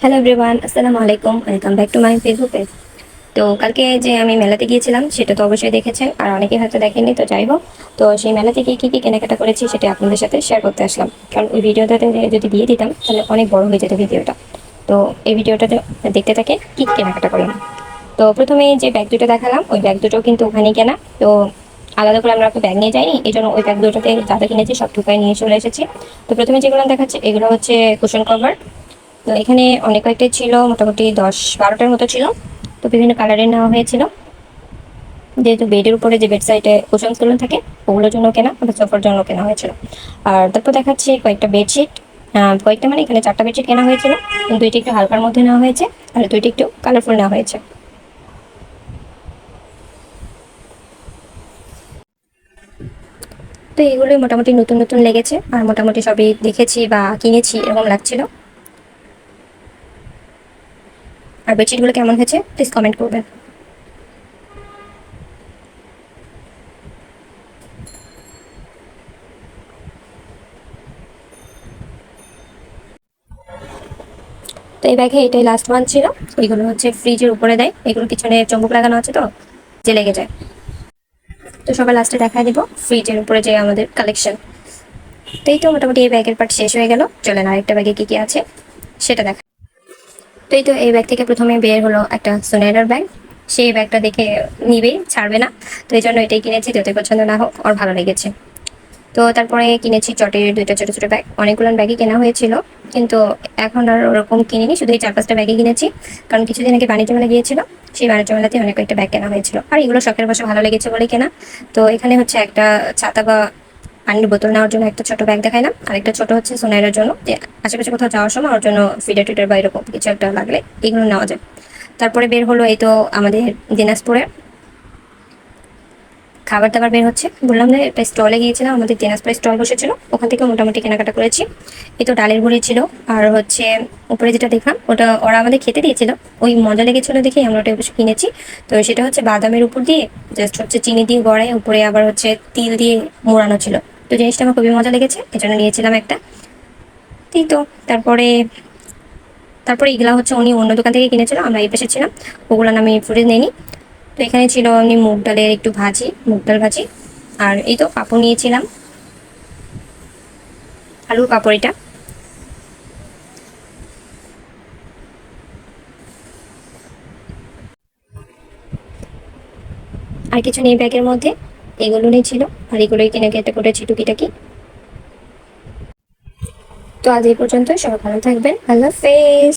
Hello everyone আসসালামু আলাইকুম welcome back to my Facebook page তো কালকে যে আমি মেলাতে গিয়েছিলাম, সেটা তো অবশ্যই দেখেছেন আর অনেকে হয়তো দেখেননি, তো যাই হোক। তো সেই মেলা থেকে কী কী কেনাকাটা করেছি, সেটা আপনাদের সাথে শেয়ার করতে আসলাম। কারণ ওই ভিডিওটাতে যদি দিয়ে দিতাম, তাহলে অনেক বড় হয়ে যেত ভিডিওটা। তো এই ভিডিওটাতে দেখতে থাকে কী কেনাকাটা করলাম। তো প্রথমে যে ব্যাগ দুটো দেখালাম, ওই ব্যাগ দুটো কিন্তু ওখানেই কেনা। তো আলাদা করে আমরা ব্যাগ নিয়ে যাইনি এই জন্য ওই ব্যাগ দুটোতে যা কিনেছি সব ঢুকায় নিয়ে চলে এসেছি। তো প্রথমে যেগুলো দেখাচ্ছে, এগুলো হচ্ছে কুশন কভার তো এখানে অনেক কয়েকটাই ছিল, মোটামুটি দশ বারোটার মতো ছিল। তো বিভিন্ন কালারের নেওয়া হয়েছিল। যেহেতু বেডের উপরে যে বেড সাইডে কুশনসগুলো থাকে, ওগুলোর জন্য কেনা আবার সোফার জন্য কেনা হয়েছিল। আর তারপর দেখাচ্ছি কয়েকটা বেডশিট কয়েকটা মানে এখানে চারটা বেডশিট কেনা হয়েছিল। দুইটি একটু হালকার মধ্যে নেওয়া হয়েছে, আর দুইটি একটু কালারফুল নেওয়া হয়েছে। তো এগুলোই মোটামুটি নতুন নতুন লেগেছে। আর মোটামুটি সবই দেখেছি বা কিনেছি, এরকম লাগছিল। আর বেডশিটগুলো কেমন হয়েছে প্লিজ কমেন্ট করবেন। তো এই ব্যাগে এটাই লাস্ট ওয়ান ছিল। এগুলো হচ্ছে ফ্রিজের উপরে দেয়। এগুলো পিছনে চম্বুক লাগানো আছে তো, যে লেগে যায়। তো সবার লাস্টে দেখা দিব ফ্রিজের উপরে যে আমাদের কালেকশন তো এই তো মোটামুটি এই ব্যাগের পার্ট শেষ হয়ে গেল। চলেন আরেকটা ব্যাগে কি কি আছে, সেটা দেখা তো এই তো এই ব্যাগ থেকে প্রথমে বের হলো একটা সোনাইডার ব্যাগ সেই ব্যাগটা দেখে নিবে, ছাড়বে না। তো এই জন্য এটাই কিনেছি যতই পছন্দ না হোক, ওর ভালো লেগেছে। তো তারপরে কিনেছি চটের দুইটা ছোটো ছোটো ব্যাগ অনেকগুলো ব্যাগই কেনা হয়েছিল, কিন্তু এখন আর ওরকম কিনিনি, শুধু এই চার পাঁচটা ব্যাগই কিনেছি। কারণ কিছুদিন আগে বাণিজ্য মেলা গিয়েছিল, সেই বাণিজ্য মেলাতে অনেক কয়েকটা ব্যাগ কেনা হয়েছিল। আর এগুলো শখের বসে ভালো লেগেছে বলে কেনা। তো এখানে হচ্ছে একটা ছাতা বা পানির বোতল নেওয়ার জন্য একটা ছোট ব্যাগ দেখাইলাম। আর একটা ছোট হচ্ছে সোনাইয়ের জন্য। আশেপাশে কোথাও যাওয়ার সময় ওর জন্য ফিডার টিডার বা এরকম কিছু একটা লাগলে এগুলো নেওয়া যায়। তারপরে বের হলো এই তো আমাদের দিনাজপুরের খাবার দাবার বের হচ্ছে। বললাম যে একটা স্টলে গিয়েছিলাম, আমাদের দিনাজপুরে স্টল বসেছিল। ওখান থেকে মোটামুটি কেনাকাটা করেছি। এই তো ডালের গুঁড়ি ছিল। আর হচ্ছে উপরে যেটা দেখলাম, ওটা ওরা আমাদের খেতে দিয়েছিল। ওই মজা লেগেছিল দেখেই আমরা ওটা অবশ্য কিনেছি। তো সেটা হচ্ছে বাদামের উপর দিয়ে জাস্ট হচ্ছে চিনি দিয়ে গড়ায় উপরে আবার হচ্ছে তিল দিয়ে মোড়ানো ছিল। তো জিনিসটা আমার খুবই মজা লেগেছে, এজন্য নিয়েছিলাম একটা। এই তো, তারপরে তারপরে এগুলা হচ্ছে উনি অন্য দোকান থেকে কিনেছিল, আমরা এই পাশে ছিলাম, ওগুলো আমি ফুটেজ নিইনি। তো এখানে ছিল এমনি মুগ ডালের একটু ভাজি, মুগ ডাল ভাজি, আর এই তো পাঁপড় নিয়েছিলাম। আলুর পাঁপড় এটা আর কিছু নেই ব্যাগের মধ্যে। এগুলো নেই ছিল, আর এগুলোই কিনে কেটে করেছি টুকিটাকি। তো আজ এই পর্যন্ত সবাই ভালো থাকবেন, আল্লাহ হাফেজ।